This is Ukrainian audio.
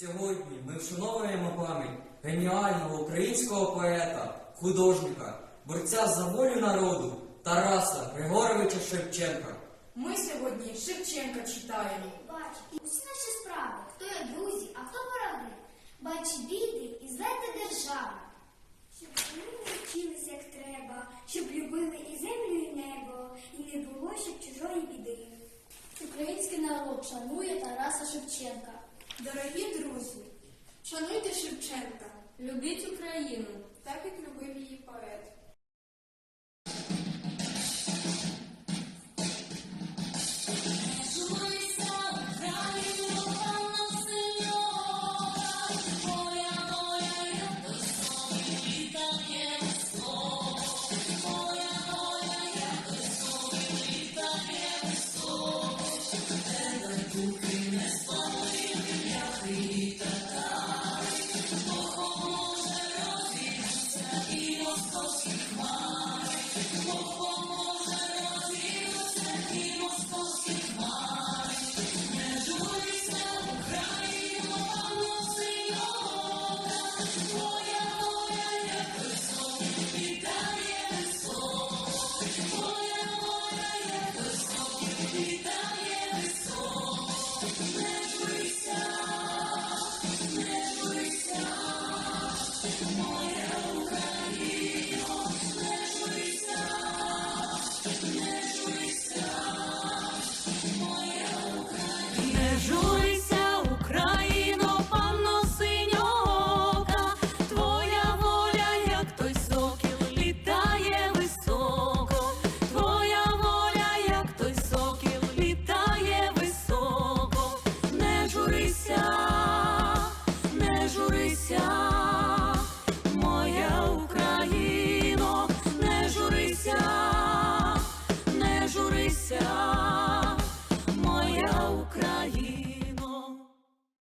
Сьогодні ми вшановуємо пам'ять геніального українського поета, художника, борця за волю народу Тараса Григоровича Шевченка. Ми сьогодні Шевченка читаємо. Бач, усі наші справи, хто є друзі, а хто вороги. Бач біди і злета держава. Щоб вони вчилися як треба, щоб любили і землю, і небо, і не було щоб чужої біди. Український народ шанує Тараса Шевченка. Дорогі друзі, шануйте Шевченка, любіть Україну, так як любив Не canción.